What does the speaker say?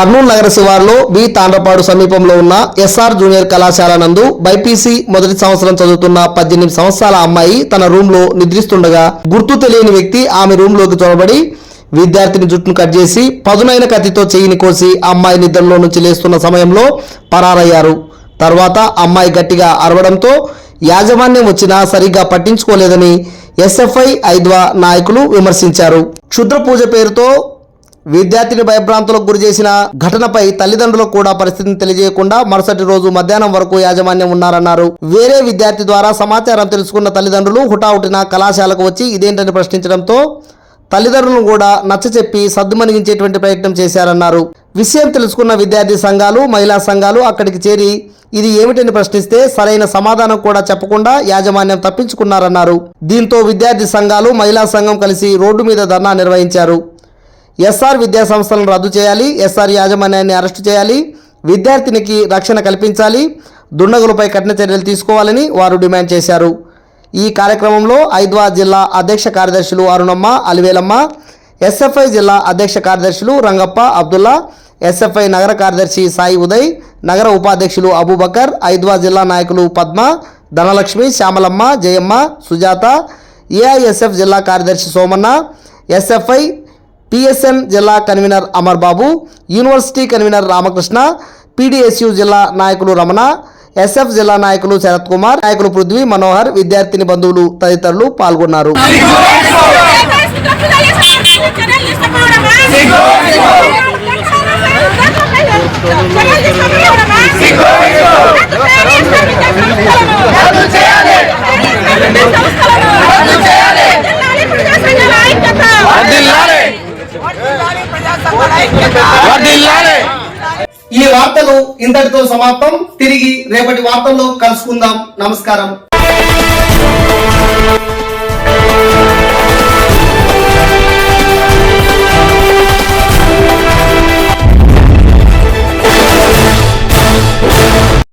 కర్నూలు నగర శివారులో బి తాండ్రపాడు సమీపంలో ఉన్న ఎస్ఆర్ జూనియర్ కళాశాల నందు బైపీసీ మొదటి సంవత్సరం చదువుతున్న పద్దెనిమిది సంవత్సరాల అమ్మాయి తన రూమ్లో నిద్రిస్తుండగా గుర్తు తెలియని వ్యక్తి ఆమె రూమ్లోకి చొరబడి విద్యార్థిని జుట్టును కట్ చేసి పదునైన కత్తితో చేయిని కోసి అమ్మాయి నిద్రలో నుంచి లేస్తున్న సమయంలో పరారయ్యారు. తర్వాత అమ్మాయి గట్టిగా అరవడంతో యాజమాన్యం వచ్చినా సరిగ్గా పట్టించుకోలేదని ఎస్ఎఫ్ఐ ఐద్వా నాయకులు విమర్శించారు. క్షుద్ర పూజ పేరుతో విద్యార్థిని భయభ్రాంతులకు గురి చేసిన ఘటనపై తల్లిదండ్రులకు కూడా పరిస్థితిని తెలియజేయకుండా మరుసటి రోజు మధ్యాహ్నం వరకు యాజమాన్యం ఉన్నారన్నారు. వేరే విద్యార్థి ద్వారా సమాచారం తెలుసుకున్న తల్లిదండ్రులు హుటాహుటిన కళాశాలకు వచ్చి ఇదేంటని ప్రశ్నించడంతో తల్లిదండ్రులను కూడా నచ్చచెప్పి సద్దుమణిగించేటువంటి ప్రయత్నం చేశారన్నారు. విషయం తెలుసుకున్న విద్యార్థి సంఘాలు మహిళా సంఘాలు అక్కడికి చేరి ఇది ఏమిటని ప్రశ్నిస్తే సరైన సమాధానం కూడా చెప్పకుండా యాజమాన్యం తప్పించుకున్నారన్నారు. దీంతో విద్యార్థి సంఘాలు మహిళా సంఘం కలిసి రోడ్డు మీద ధర్నా నిర్వహించారు. ఎస్ఆర్ విద్యా సంస్థలను రద్దు చేయాలి ఎస్ఆర్ యాజమాన్యాన్ని అరెస్టు చేయాలి విద్యార్థినికి రక్షణ కల్పించాలి దుండగులపై కఠిన చర్యలు తీసుకోవాలని వారు డిమాండ్ చేశారు. ఈ కార్యక్రమంలో ఐద్వా జిల్లా అధ్యక్ష కార్యదర్శులు అరుణమ్మ అలివేలమ్మ ఎస్ఎఫ్ఐ జిల్లా అధ్యక్ష కార్యదర్శులు రంగప్ప అబ్దుల్లా ఎస్ఎఫ్ఐ నగర కార్యదర్శి సాయి ఉదయ్ నగర ఉపాధ్యక్షులు అబూబకర్ ఐద్వా జిల్లా నాయకులు పద్మ ధనలక్ష్మి శ్యామలమ్మ జయమ్మ సుజాత ఏఐఎస్ఎఫ్ జిల్లా కార్యదర్శి సోమన్న ఎస్ఎఫ్ఐ పిఎస్ఎం జిల్లా convener Amar Babu university convener Ramakrishna PDSU జిల్లా నాయకులు రమణ ఎస్ఎఫ్ జిల్లా నాయకులు శరత్ కుమార్ నాయకులు పృథ్వీ మనోహర్ విద్యార్థిని బంధువులు తదితరులు పాల్గొన్నారు. ఈ వార్తలు ఇంతటితో సమాప్తం. తిరిగి రేపటి వార్తల్లో కలుసుకుందాం. నమస్కారం.